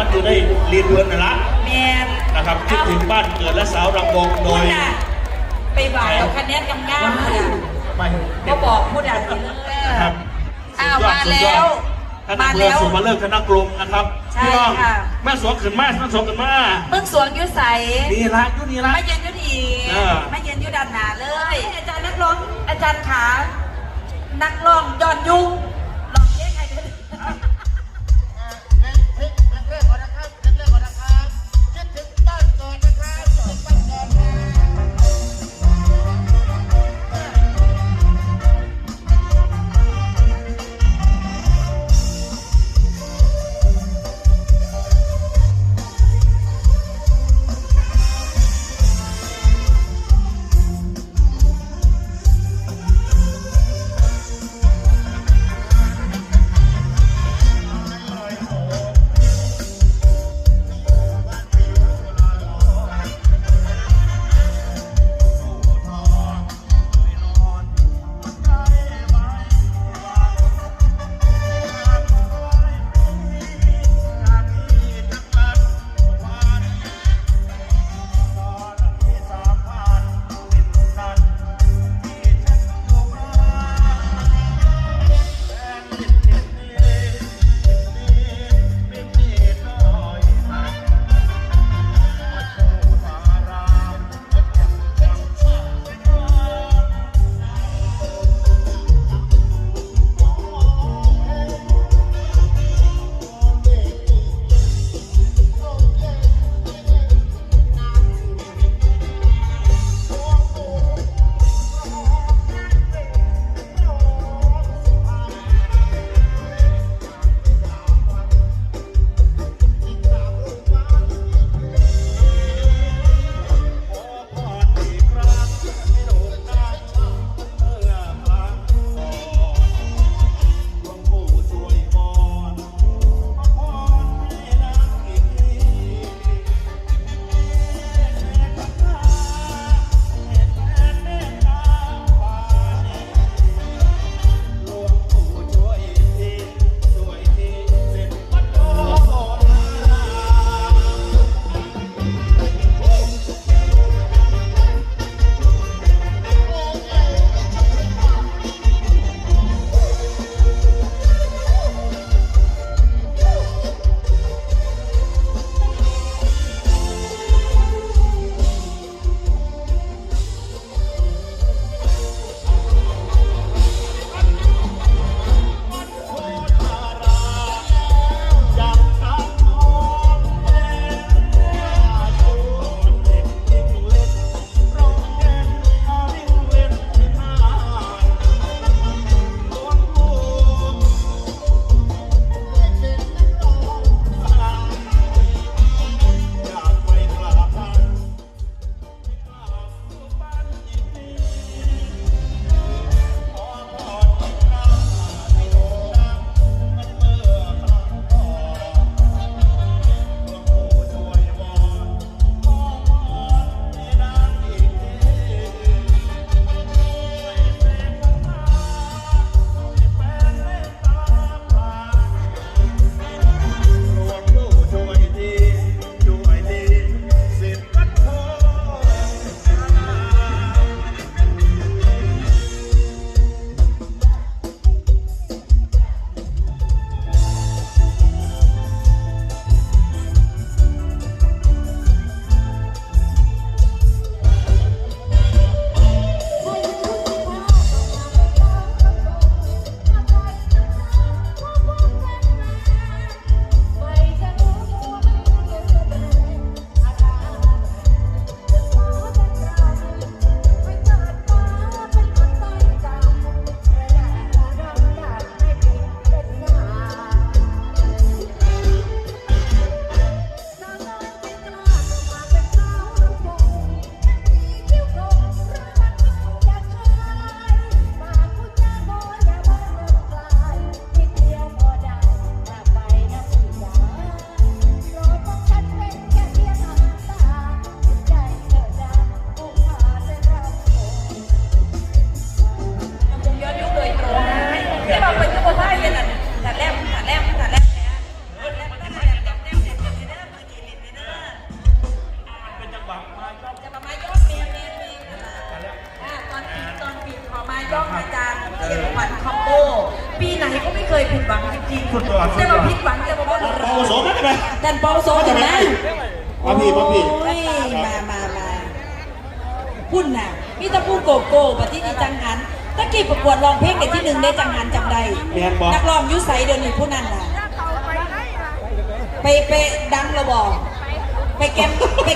มันอยู่ในเรียนเวิร์นนละแมนนะครับคิดถึงบ้านเกิดและสาวรำวงโดพูดย น่ะไปบ่ายเอาคะแนนกำงามเลยไม่ก็บอกพูดอะสิเลยนะครับอ้าวสุดยอดมาสุดยอดท่านอำเภอแล้วมาแล้วสุมาเลิกธนกรุงนะครับใช่พี่น้องค่ะ แม่สวงขึ้นมาแม่สวงขึ้นมาเมืองสวงอยุใสนี่ละอยุนี่ละ ไม่ยืนอยุดีเออ ไม่ยืนอยุด้านหน้าเลย อาจารย์นักร้องอาจารย์ขา นักร้องยอดยุง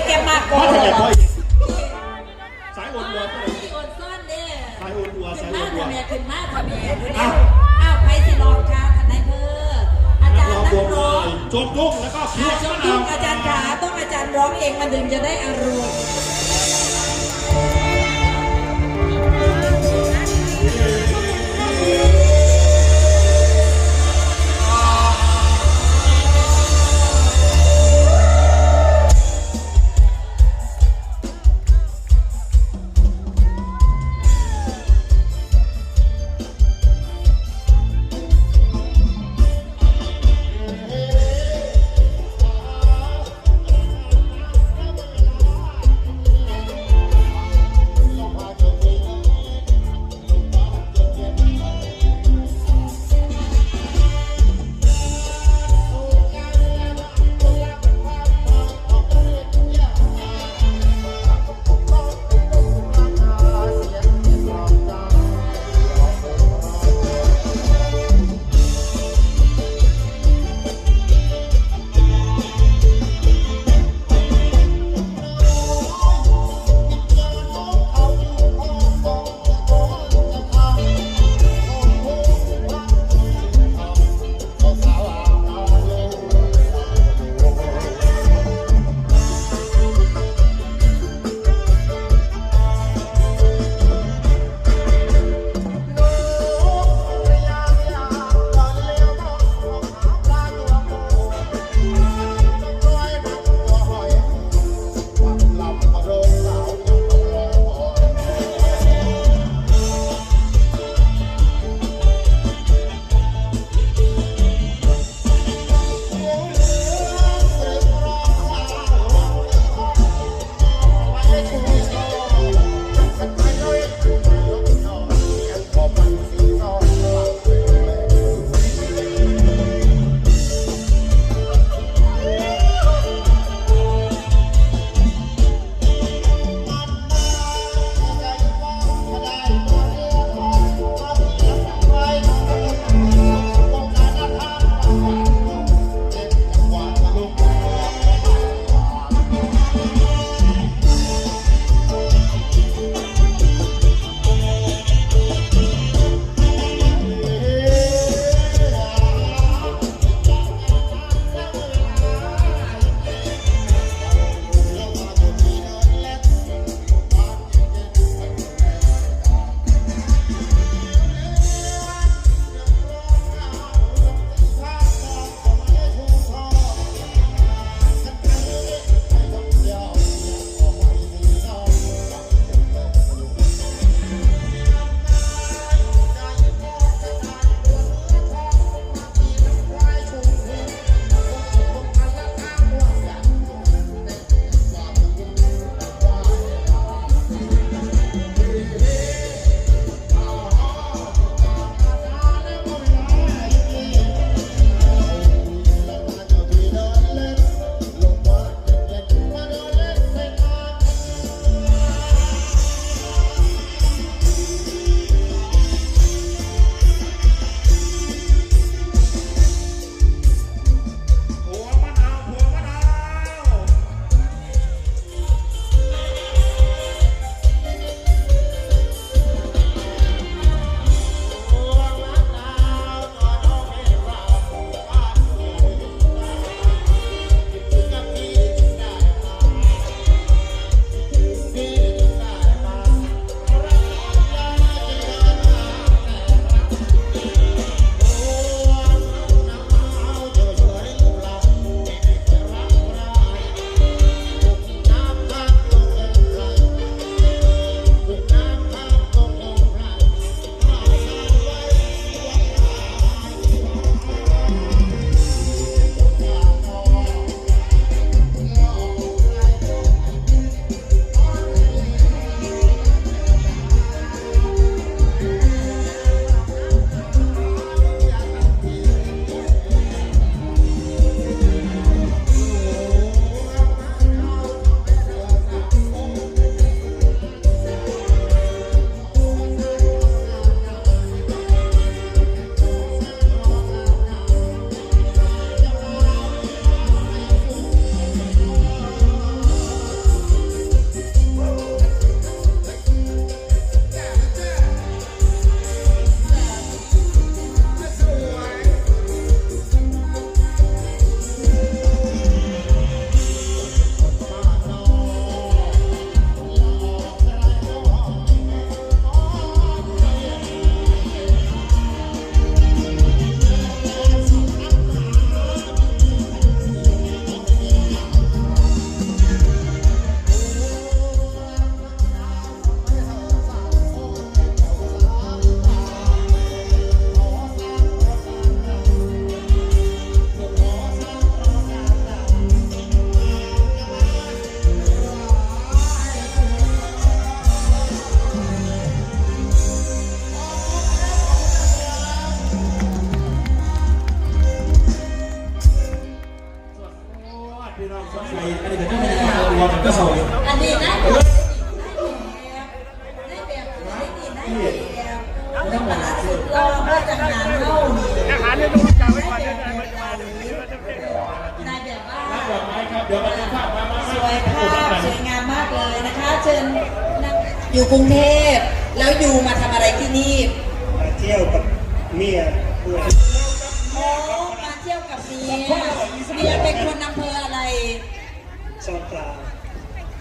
มไปแกมมากกว่ามาเหทำไมรพ่อออีกสายโอนวัวที่โอนซ่อนเด้อสายโอนวัวขึ้สานยโอมานวัวทำไมขึ้นมาทำไมดูเดียวอ้าวไปสิรองค่ะทนายเธออานัจากรร้ย์องนัวกงเลร้องยโจกยุ่งแล้วก็พีอาชจารมะย์นาวอาจารย์ขาต้องอาจารย์ร้องเองมันถึงจะได้อารมณ์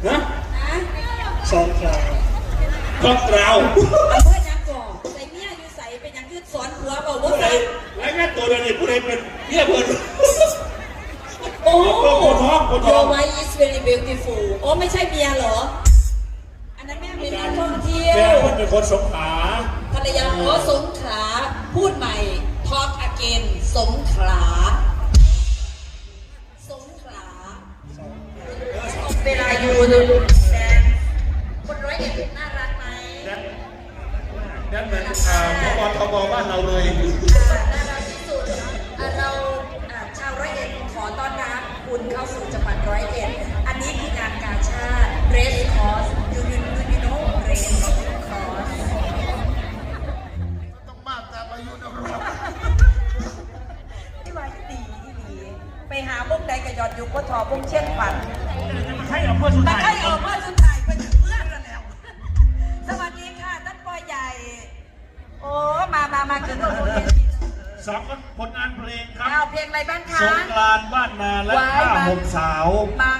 นะซอนกลางกล้องเราอำเภอยังก่อใส่เมียอยู่ใส่เป็นยังยืดสอนหัวบอกว่าผู้ใดใส่รายงานตัวเดี๋ยวนี้ผู้ใดเป็นเนี่ยเพิ่นโอ้โอ้โหท้องโอ้โหท้อง Your wife is very beautiful โอ้ไม่ใช่เมียเหรอ อันนั้นแม่เป็นนักท่องเที่ยแม่วเพิ่นเป็นคนสงขลาภรรยาอ๋อสงขลาพูดใหม่ talk again สงขลา มูดูแดนคนร้อยเอ็ดน่ารักไหมนั่นเหมือนอ่าพบทบบ้านเราเลย อ่าน่ารักที่สุดอ่าเราอ่าชาวร้อยเอ็ดขอต้อนรับคุณเข้าสู่จังหวัดร้อยเอ็ดอันนี้คืองานกาชาติ Race Course ยูนิยูนิโน Race Course ต้องมากตามอายุนะครัที่ว่าดีที่ดี ไปหาบุ้งใดกระยอดยุกก็ทอบุ้งเช่นฝัน ใช่เอาเพื่อนสุดมาท้ายใครออกมาสุดท้ายเป็นเพื่อนกันแล้ว สวัสดีค่ะท่านปอใหญ่ โอ้ มามามาเกิดตัวเองสองผลงานเพลงครับเอาเพลงอะไรบ้างคะ สงกรานต์บ้านนาและข้าห่มสาว มา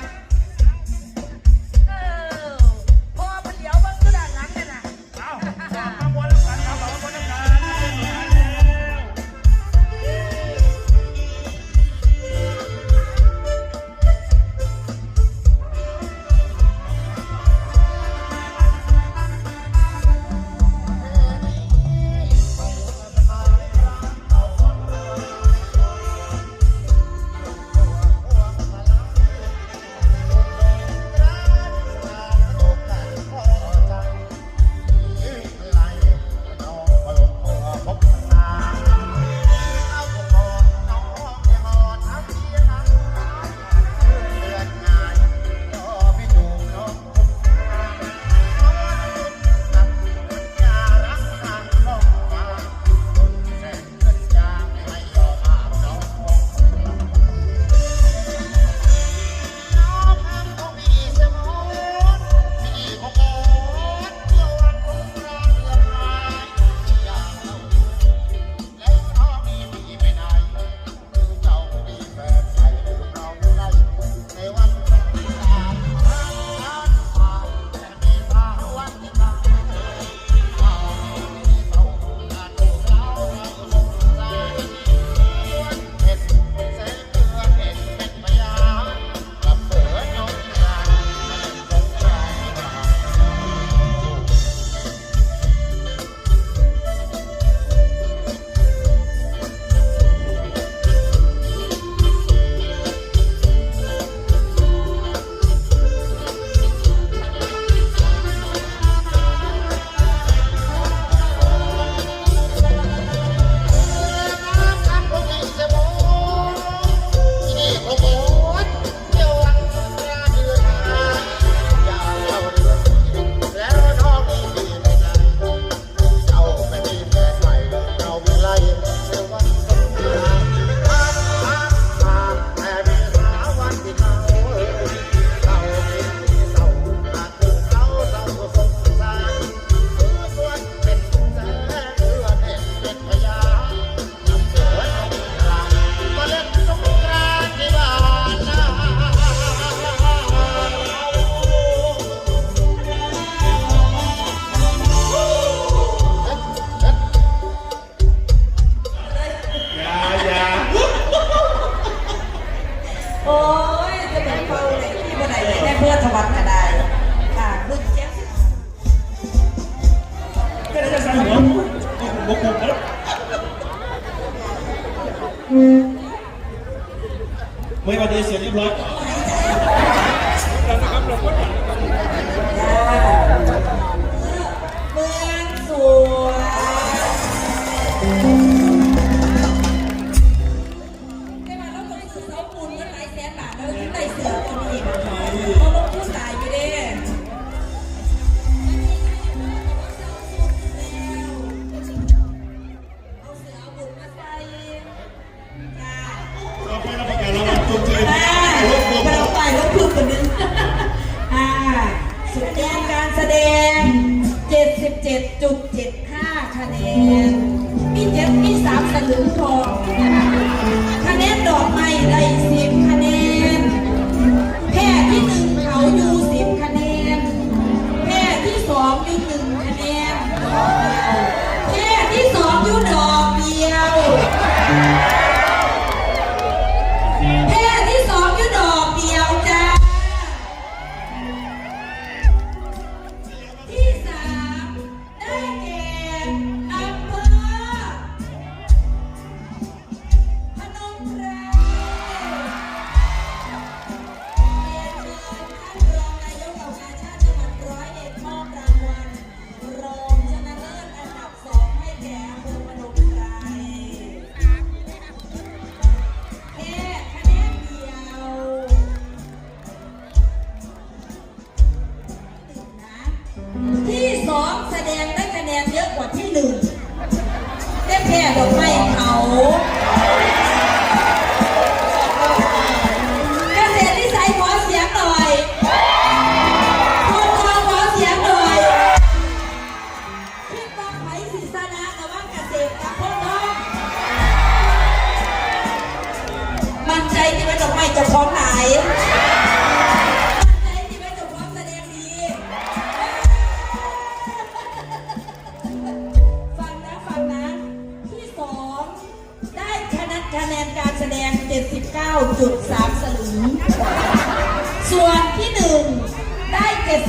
อ่าสุดยอการแสดง 77.75 คะแนน มีเจ็ดมีสามสลึงทองคะแนนดอกไม้ได้สิบคะแนน แพทย์ที่หนึ่งเขาอยู่สิบคะแนน แพทย์ที่สองอยู่หนึ่งคะแนน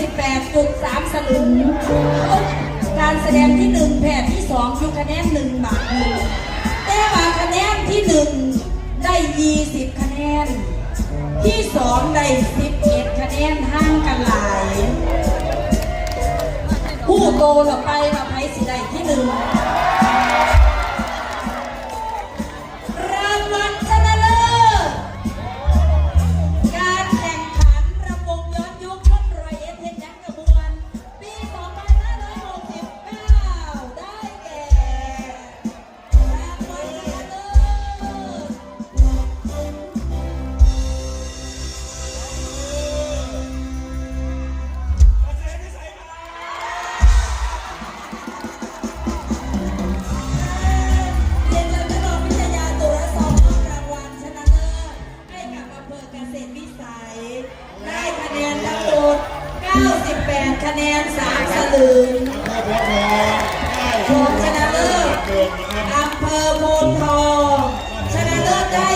48.3 สลึง การแสดงที่ 1 แผ่นที่ 2ยุคคะแนน 1 บาทแต่ว่าคะแนนที่ 1 ได้ 20 คะแนน ที่ 2 ได้ 11 คะแนนห่างกันหลาย ผู้โตต่อไปมาไพสิได้ที่ 1 ได้คะแนนทั้งหมด98 คะแนน 3 สลึงผลชนะเลิศอำเภอโพนทองชนะเลิศได้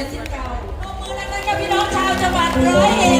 และสิทธิ์เก่าปรบมือดังๆกับพี่น้องชาวจังหวัดร้อยเอ็ด